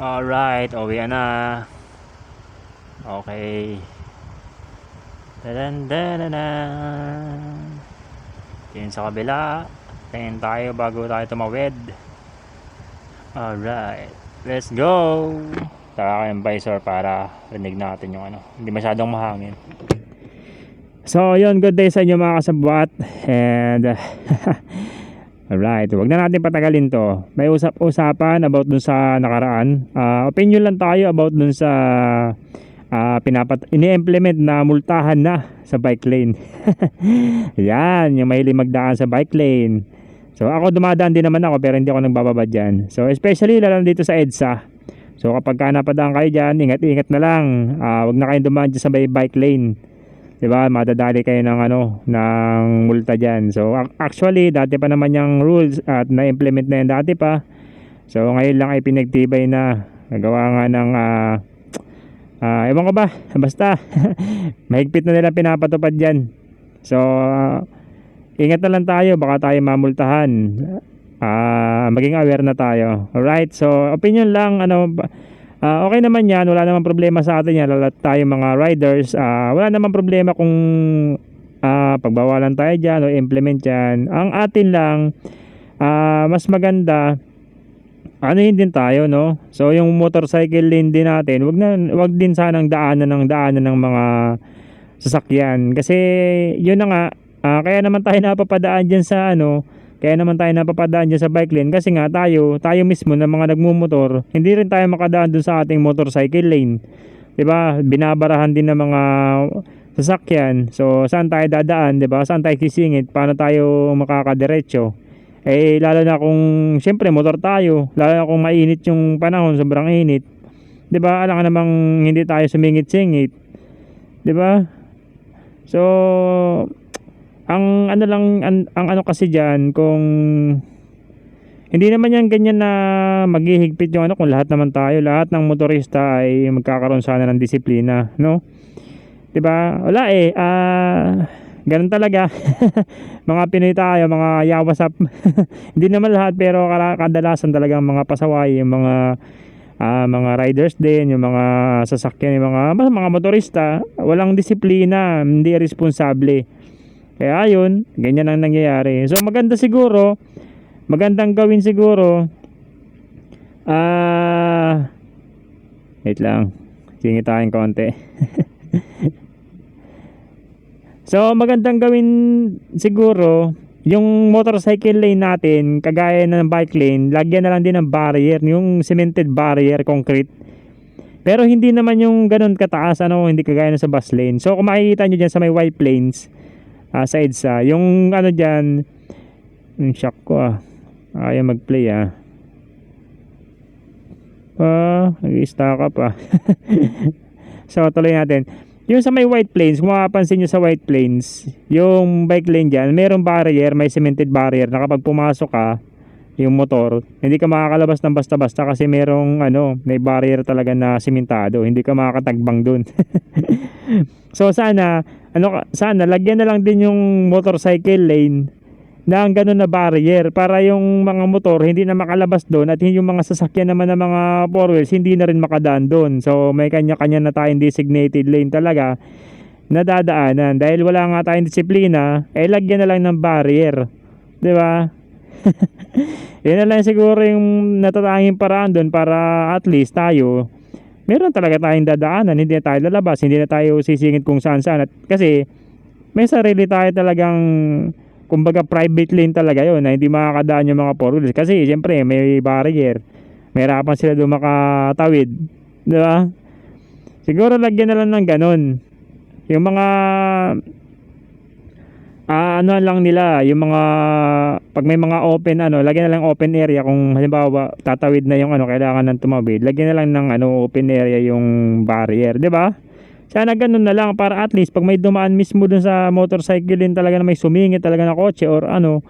Alright, uwi na. Okay. Dadan dadan. Tingin sa kabila. Tingin tayo bago tayo tumawid. Alright. Let's go! Tara kayong visor para rinig natin yung ano. Hindi masyadong mahangin. So, yun. Good day sa inyo mga kasabwat. And, alright. Huwag na natin patagalin to. May usap-usapan about dun sa nakaraan. Ah, opinion lang tayo about dun sa ah pinapat ini-implement na multahan na sa bike lane. Yan, yung mahilig magdaan sa bike lane. So ako dumadaan din naman ako pero hindi ako nagbababa dyan. So especially lalo dito sa EDSA. So kapag ka napadaan kayo dyan, ingat-ingat na lang. Ah, wag na kayong dumaan dyan sa bike lane. 'Di ba? Madadali kayo ng ano, ng multa diyan. So ac- actually, dati pa naman yung rules at na-implement na yan dati pa. So ngayon lang ay pinagtibay na. Nagawa nga ng ah ah, ewan ko ba, basta mahigpit na nila pinapatupad diyan. So ah, ingat na lang tayo, baka tayo mamultahan. Ah, maging aware na tayo. Alright, so opinion lang ano Ah, okay naman yan, wala namang problema sa atin yan, lalo tayo mga riders, ah, wala namang problema kung ah, pagbawalan tayo dyan o implement yan. Ang atin lang, ah, mas maganda, ano yun din tayo, no? So, yung motorcycle lane din natin, wag, na, wag din sanang daanan ng daanan ng mga sasakyan. Kasi, yun na nga, ah, kaya naman tayo napapadaan dyan sa ano, kaya naman tayo napapadaan dyan sa bike lane kasi nga tayo, tayo mismo na mga nagmumotor, hindi rin tayo makadaan dun sa ating motorcycle lane. 'Di ba? Binabarahan din ng mga sasakyan. So, saan tayo dadaan, 'di ba? Saan tayo sisingit? Paano tayo makakadiretso? Eh, lalo na kung, syempre, motor tayo. Lalo na kung mainit yung panahon, sobrang init. 'Di ba? Alam ka namang hindi tayo sumingit-singit. 'Di ba? So, ang ano lang ang, ang ano kasi diyan kung hindi naman yan ganyan na maghihigpit yung ano kung lahat naman tayo, lahat ng motorista ay magkakaroon sana ng disiplina, no? 'Di ba? Wala eh. Ah, ganun talaga. mga Pinoy tayo, mga yawasap. hindi naman lahat pero kadalasan talagang mga pasaway, yung mga ah, mga riders din, yung mga sasakyan, yung mga mga motorista, walang disiplina, hindi responsable. Kaya ayun, ganyan ang nangyayari. So maganda siguro, magandang gawin siguro. Ah, wait lang. Singit tayong konti. so magandang gawin siguro yung motorcycle lane natin, kagaya ng bike lane, lagyan na lang din ng barrier, yung cemented barrier, concrete. Pero hindi naman yung ganun kataas, ano, hindi kagaya ng sa bus lane. So kung makikita nyo dyan sa may white plains, ah, sa EDSA. Yung ano dyan, yung shock ko ah. Ayaw mag-play ah. Ah, nag-stack up ah. so tuloy natin. Yung sa may white plains, kung makapansin nyo sa white plains, yung bike lane dyan, mayroong barrier, may cemented barrier na kapag pumasok ka, yung motor, hindi ka makakalabas ng basta-basta kasi merong ano, may barrier talaga na simentado, hindi ka makakatagbang dun. so sana ano sana lagyan na lang din yung motorcycle lane na ang ganun na barrier para yung mga motor hindi na makalabas doon at yung mga sasakyan naman ng mga four wheels hindi na rin makadaan doon. So may kanya-kanya na tayong designated lane talaga na dadaanan dahil wala nga tayong disiplina eh lagyan na lang ng barrier. 'Di ba? Yan na lang siguro yung natatanging paraan doon para at least tayo meron talaga tayong dadaanan, hindi na tayo lalabas, hindi na tayo sisingit kung saan saan. At kasi may sarili tayo talagang kumbaga private lane talaga yon na hindi makakadaan yung mga four wheels. Kasi siyempre may barrier. May harapan sila doon makatawid. Di ba? Siguro lagyan na lang ng ganun. Yung mga ah, ano lang nila, yung mga pag may mga open ano, lagyan na lang open area kung halimbawa tatawid na yung ano, kailangan ng tumawid, lagyan na lang ng ano open area yung barrier, 'di ba? Sana ganun na lang para at least pag may dumaan mismo dun sa motorcycle din talaga na may sumingit talaga na kotse or ano,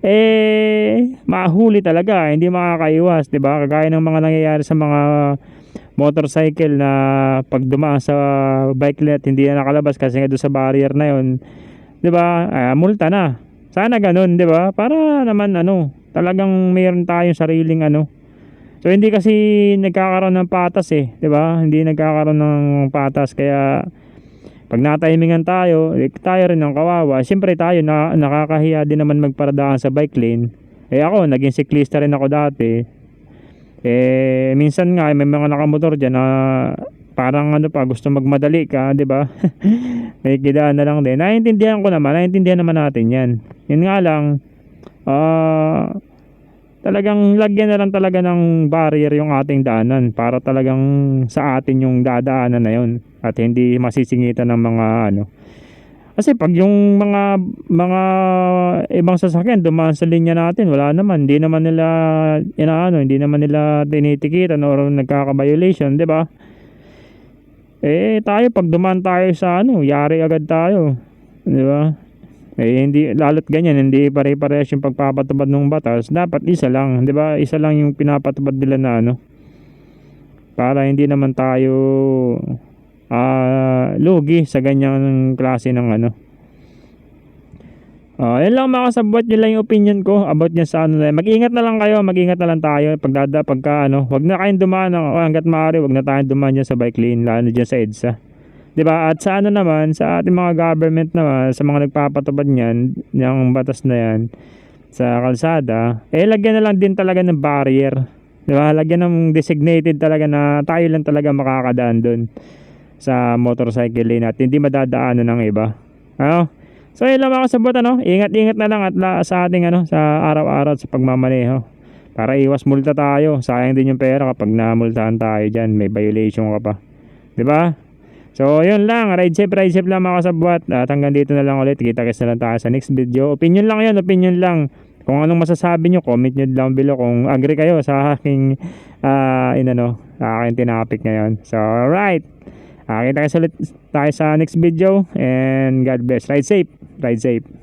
eh mahuli talaga, hindi makakaiwas, 'di ba? Kagaya ng mga nangyayari sa mga motorcycle na pag dumaan sa bike lane hindi na nakalabas kasi nga doon sa barrier na yon 'di ba? Ah, multa na. Sana ganun, 'di ba? Para naman ano, talagang mayroon tayong sariling ano, So hindi kasi nagkakaroon ng patas eh, 'di ba? Hindi nagkakaroon ng patas kaya pag natimingan tayo, eh, tayo rin ang kawawa. Siyempre tayo na nakakahiya din naman magparadaan sa bike lane. Eh ako, naging siklista rin ako dati. Eh minsan nga may mga nakamotor diyan na parang ano pa gusto magmadali ka, 'di ba? may kidaan na lang din. Naiintindihan ko naman, naiintindihan naman natin 'yan. Yun nga lang ah talagang lagyan na lang talaga ng barrier yung ating daanan para talagang sa atin yung dadaanan na yun at hindi masisingitan ng mga ano kasi pag yung mga mga ibang sasakyan dumaan sa linya natin wala naman hindi naman nila inaano hindi naman nila tinitikitan or nagkaka-violation di ba eh tayo pag dumaan tayo sa ano yari agad tayo. Di ba? Eh hindi lalo't ganyan hindi pare-parehas yung pagpapatupad ng batas. Dapat isa lang 'di ba? Isa lang yung pinapatupad nila na ano para hindi naman tayo ah lugi sa ganyang klase ng ano Ah, yan lang mga kasabwat, yun lang yung opinion ko about niya sa ano na yan. Mag-ingat na lang kayo, mag-ingat na lang tayo pagdada pagka ano, wag na kayong dumaan ng- oh, hangga't maaari, wag na tayong dumaan dyan sa bike lane, lalo dyan sa EDSA. 'Di ba? At sa ano naman, sa ating mga government naman, sa mga nagpapatupad niyan, yung batas na yan sa kalsada, eh lagyan na lang din talaga ng barrier. 'Di ba? Lagyan ng designated talaga na tayo lang talaga makakadaan doon sa motorcycle lane at hindi madadaanan ng iba. Ano? So yun lang mga kasabot ano, ingat-ingat na lang at la, sa ating ano, sa araw-araw sa pagmamaneho. Para iwas multa tayo. Sayang din yung pera kapag namultahan tayo dyan. May violation ka pa. 'Di ba? So, yun lang. Ride safe, ride safe lang mga kasabwat. At hanggang dito na lang ulit. Kita-kits na lang tayo sa next video. Opinion lang yun, opinion lang. Kung anong masasabi nyo, comment nyo down below kung agree kayo sa aking, ah, inano, aking tinapik ngayon. So, alright. Uh, kita-kits ulit tayo sa next video. And God bless. Ride safe. Ride safe.